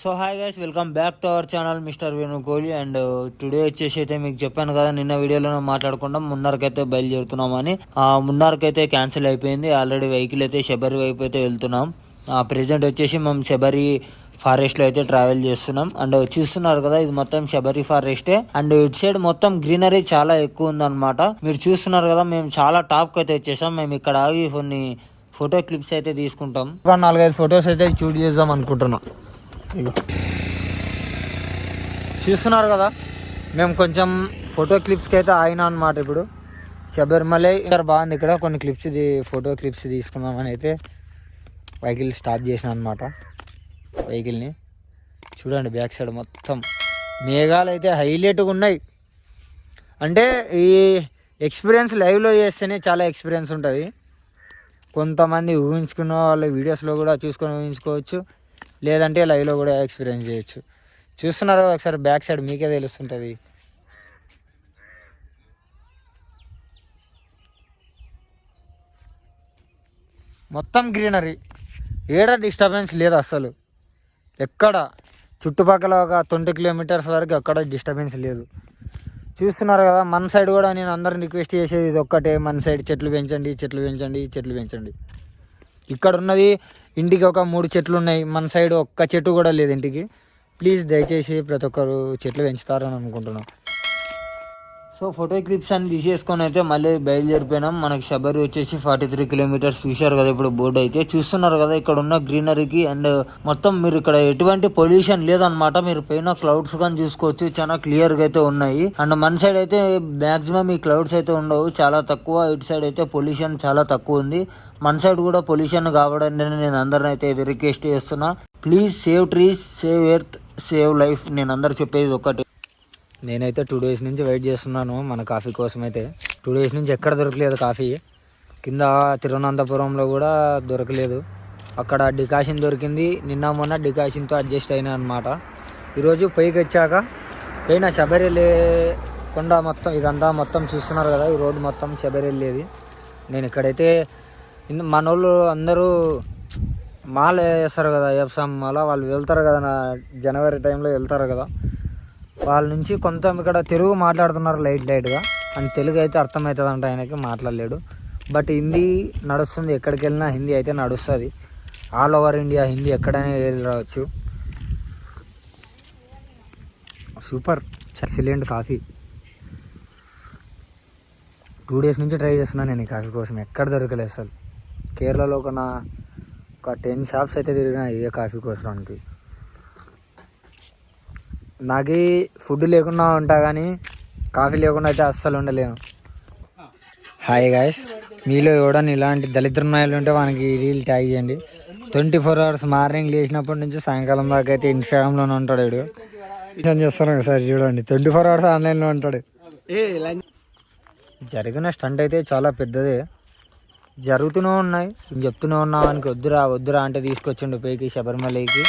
So hi guys welcome back to our channel mister Venu Kohli and today వచ్చేసి అయితే మీకు చెప్పాను కదా నిన్న వీడియోలో మాట్లాడుకుంటాం. అయితే బయలుదేరుతున్నామని. ఆ అయితే క్యాన్సిల్ అయిపోయింది. ఆల్రెడీ వెహికల్ అయితే శబరి వైపు అయితే వెళ్తున్నాం. ప్రెసెంట్ వచ్చేసి మేము శబరి ఫారెస్ట్లో అయితే ట్రావెల్ చేస్తున్నాం. అండ్ uh, చూస్తున్నారు కదా ఇది మొత్తం శబరి ఫారెస్టే అండ్ ఇటు సైడ్ మొత్తం గ్రీనరీ చాలా ఎక్కువ ఉందన్నమాట. మీరు చూస్తున్నారు కదా మేము చాలా టాప్కి అయితే వచ్చేసాం. మేము ఇక్కడ ఆగి కొన్ని ఫోటో క్లిప్స్ అయితే తీసుకుంటాం. ఒక నాలుగైదు ఫొటోస్ అయితే షూట్ చేద్దాం అనుకుంటున్నాం. చూస్తున్నారు కదా మేము కొంచెం ఫోటో క్లిప్స్కి అయితే ఆగినా అనమాట ఇప్పుడు. శబరిమలై ఇక్కడ బాగుంది ఇక్కడ కొన్ని క్లిప్స్ ఫోటో క్లిప్స్ తీసుకుందామని అయితే వెహికల్ స్టాప్ చేసిన అనమాట వెహికల్ని. చూడండి బ్యాక్ సైడ్ మొత్తం. మేఘాలు అయితే హైలైట్గా ఉన్నాయి. అంటే ఈ ఎక్స్పీరియన్స్ లైవ్లో చేస్తేనే చాలా ఎక్స్పీరియన్స్ ఉంటుంది. కొంతమంది ఊహించుకున్న వాళ్ళ వీడియోస్లో కూడా చూసుకొని ఊహించుకోవచ్చు. లేదంటే లైవ్లో కూడా ఎక్స్పీరియన్స్ చేయొచ్చు. చూస్తున్నారు కదా ఒకసారి బ్యాక్ సైడ్ మీకే తెలుస్తుంటుంది. మొత్తం గ్రీనరీ. ఏడ డిస్టర్బెన్స్ లేదు అస్సలు. ఎక్కడ? చుట్టుపక్కల ఒక ట్వంటీ కిలోమీటర్స్ వరకు ఎక్కడ డిస్టర్బెన్స్ లేదు. చూస్తున్నారు కదా మన సైడ్ కూడా నేను అందరిని రిక్వెస్ట్ చేసేది ఇది ఒక్కటే మన సైడ్ చెట్లు పెంచండి చెట్లు పెంచండి చెట్లు పెంచండి. ఇక్కడ ఉన్నది ఇంటికి ఒక మూడు చెట్లు ఉన్నాయి మన సైడ్ ఒక్క చెట్టు కూడా లేదు ఇంటికి. ప్లీజ్ దయచేసి ప్రతి ఒక్కరు చెట్లు పెంచుతారని అనుకుంటున్నాం. సో ఫోటో క్లిప్స్ అన్ని తీసేసుకొని అయితే మళ్ళీ బయలుదేరిపోయినాం. మనకి శబరి వచ్చేసి ఫార్టీ త్రీ కిలోమీటర్స్ చూశారు కదా ఇప్పుడు బోర్డు అయితే. చూస్తున్నారు కదా ఇక్కడ ఉన్న గ్రీనరీకి అండ్ మొత్తం మీరు ఇక్కడ ఎటువంటి పొల్యూషన్ లేదనమాట మీరు పైన క్లౌడ్స్ కానీ చూసుకోవచ్చు. చాలా క్లియర్గా అయితే ఉన్నాయి. అండ్ మన సైడ్ అయితే మాక్సిమం ఈ క్లౌడ్స్ అయితే ఉండవు. చాలా తక్కువ. ఇటు సైడ్ అయితే పొల్యూషన్ చాలా తక్కువ ఉంది. మన సైడ్ కూడా పొల్యూషన్ కావడానికి నేను అందరిని అయితే ఇది రిక్వెస్ట్ చేస్తున్నా. Please save trees save earth save life నేను అందరు చెప్పేది ఒకటి నేనైతే టూ డేస్ నుంచి వెయిట్ చేస్తున్నాను మన కాఫీ కోసం అయితే టూ డేస్ నుంచి ఎక్కడ దొరకలేదు కాఫీ. కింద తిరువనంతపురంలో కూడా దొరకలేదు. అక్కడ డికాషన్ దొరికింది. నిన్న మొన్న డికాషన్తో అడ్జస్ట్ అయినా అనమాట ఈరోజు పైకి వచ్చాక పైన శబరిలే కొండ మొత్తం ఇదంతా మొత్తం చూస్తున్నారు కదా ఈ రోడ్డు మొత్తం శబరిల్లేది. నేను ఇక్కడైతే మన వాళ్ళు అందరూ మాల వేస్తారు కదా ఎఫ్సామ్ మాల వాళ్ళు వెళ్తారు కదా నా జనవరి టైంలో వెళ్తారు కదా. వాళ్ళ నుంచి కొంత ఇక్కడ తెలుగు మాట్లాడుతున్నారు లైట్ లైట్గా. అండ్ తెలుగు అయితే అర్థమవుతుంది అంట ఆయనకి మాట్లాడలేడు. బట్ హిందీ నడుస్తుంది ఎక్కడికి వెళ్ళినా హిందీ అయితే నడుస్తుంది. ఆల్ ఓవర్ ఇండియా హిందీ ఎక్కడైనా వెళ్ళి రావచ్చు. Super. Excellent coffee. Two days నుంచి ట్రై చేస్తున్నాను నేను ఈ కాఫీ కోసం. ఎక్కడ దొరకలేదు అసలు. కేరళలో ఒక నా ఒక టెన్ షాప్స్ అయితే తిరిగిన ఇదే కాఫీ కోసడానికి నాకు ఫుడ్ లేకుండా ఉంటా కానీ కాఫీ లేకుండా అయితే అస్సలు ఉండలేను. హాయ్ గాయస్ మీలో ఎవడని ఇలాంటి దళిద్ర నాయలు ఉంటే వానికి రీల్ ట్యాగ్ చేయండి. ట్వంటీ ఫోర్ అవర్స్ మార్నింగ్ లేచినప్పటి నుంచి సాయంకాలం దాకా అయితే ఇన్స్టాగ్రామ్లోనే ఉంటాడు వీడు. ఏం చేస్తాను ఒకసారి చూడండి. ట్వంటీ ఫోర్ అవర్స్ ఆన్లైన్లో ఉంటాడు. జరిగిన స్టంట్ అయితే చాలా పెద్దదే. జరుగుతూనే ఉన్నాయి. నేను చెప్తూనే ఉన్నా వానికి వద్దురా వద్దురా అంటే తీసుకొచ్చిండు పైకి శబరిమలకి.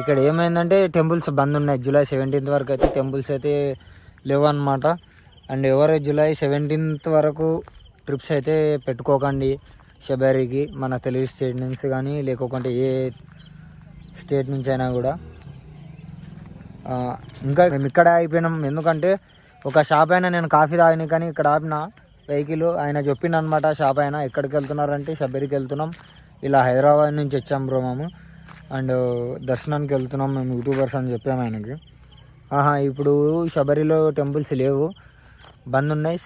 ఇక్కడ ఏమైందంటే టెంపుల్స్ బంద్ ఉన్నాయి. జూలై సెవెంటీన్త్ వరకు అయితే టెంపుల్స్ అయితే లేవు అనమాట అండ్ ఎవరు జూలై సెవెంటీన్త్ వరకు ట్రిప్స్ అయితే పెట్టుకోకండి శబరికి మన తెలుగు స్టేట్ నుంచి కానీ లేకుంటే ఏ స్టేట్ నుంచి అయినా కూడా. ఇంకా మేము ఇక్కడ అయిపోయినాం ఎందుకంటే ఒక షాప్ అయినా నేను కాఫీ తాగిన కానీ ఇక్కడ ఆపిన వెహికల్ ఆయన చెప్పిండనమాట షాప్ అయినా ఎక్కడికి వెళ్తున్నారంటే శబరికి వెళ్తున్నాం. ఇలా హైదరాబాద్ నుంచి వచ్చాం బ్రో మేము. అండ్ దర్శనానికి వెళ్తున్నాం మేము యూట్యూబర్స్ అని చెప్పాము ఆయనకి. ఆహా ఇప్పుడు శబరిలో టెంపుల్స్ లేవు. బంద్ ఉన్నాయి.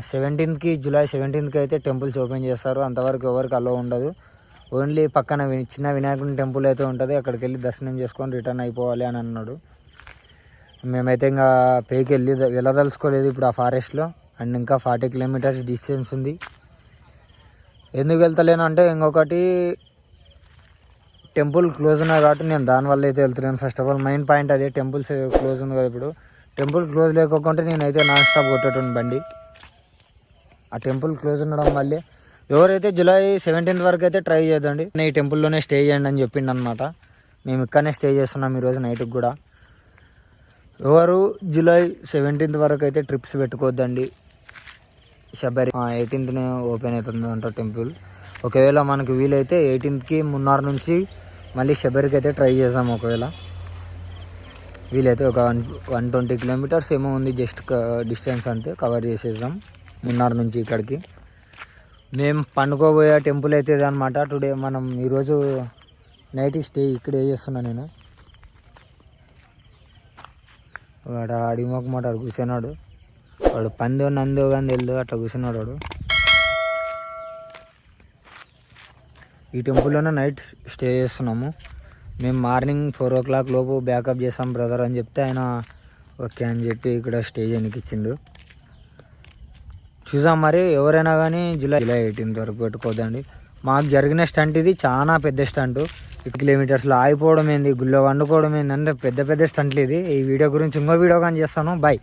సెవెంటీన్త్కి జూలై సెవెంటీన్త్కి అయితే టెంపుల్స్ ఓపెన్ చేస్తారు. అంతవరకు ఎవరికి అలో ఉండదు. ఓన్లీ పక్కన వి- చిన్న వినాయకుని టెంపుల్ అయితే ఉంటుంది. అక్కడికి వెళ్ళి దర్శనం చేసుకొని రిటర్న్ అయిపోవాలి అని అన్నాడు. మేమైతే ఇంకా పేకి వెళ్ళి వెళ్ళదలుచుకోలేదు ఇప్పుడు ఆ ఫారెస్ట్లో. అండ్ ఇంకా ఫార్టీ కిలోమీటర్స్ డిస్టెన్స్ ఉంది. ఎందుకు వెళ్తలేను అంటే ఇంకొకటి టెంపుల్ క్లోజ్ ఉన్నాయి కాబట్టి నేను దానివల్ల అయితే వెళ్తున్నాను first of all main point అదే టెంపుల్స్ క్లోజ్ ఉంది కదా ఇప్పుడు. టెంపుల్ క్లోజ్ లేకపోతే నేనైతే నాన్ స్టాప్ కొట్టేటోని బండి. ఆ టెంపుల్ క్లోజ్ ఉండడం వల్లే ఎవరైతే జూలై సెవెంటీన్త్ వరకు అయితే ట్రై చేద్దండి ఈ టెంపుల్లోనే స్టే చేయండి అని చెప్పిండు అనమాట మేము ఇక్కడనే స్టే చేస్తున్నాం ఈరోజు నైట్కి కూడా. ఎవరు జూలై సెవెంటీన్త్ వరకు అయితే ట్రిప్స్ పెట్టుకోవద్దండి. శబరి ఎయిటీన్త్నే ఓపెన్ అవుతుంది అంట టెంపుల్ ఒకవేళ మనకు వీలైతే ఎయిటీన్త్కి మున్నార్ నుంచి మళ్ళీ శబరికి అయితే ట్రై చేద్దాం ఒకవేళ. వీలైతే ఒక వన్ వన్ ట్వంటీ కిలోమీటర్స్ ఏమో ఉంది జస్ట్ డిస్టెన్స్ అంతే కవర్ చేసేద్దాం మున్నార్ నుంచి ఇక్కడికి. మేము పండుకోబోయే టెంపుల్ అయితే అనమాట టుడే మనం ఈరోజు నైట్ స్టే ఇక్కడే చేస్తున్నా నేను. వాడు అడిమొక మాట వాడు కూర్చున్నాడు. వాడు పందో నందో కానీ తెలియదు అట్లా కూర్చున్నాడు వాడు. ఈ టెంపుల్లోనే నైట్ స్టే చేస్తున్నాము. మేము మార్నింగ్ ఫోర్ ఓ క్లాక్ లోపు బ్యాకప్ చేస్తాం బ్రదర్ అని చెప్తే ఆయన ఓకే అని చెప్పి ఇక్కడ స్టే చేయడానికి ఇచ్చిండు చూసాం మరి ఎవరైనా కానీ జూలై జూలై ఎయిటీన్త్ వరకు పెట్టుకోదండి మాకు జరిగిన స్టంట్ ఇది చాలా పెద్ద స్టంట్. కిలోమీటర్స్లో ఆగిపోవడం ఏంది గుళ్ళో వండుకోవడం ఏంది అంటే పెద్ద పెద్ద స్టంట్లు ఇది. ఈ వీడియో గురించి ఇంకో వీడియో కానీ చేస్తాను. బాయ్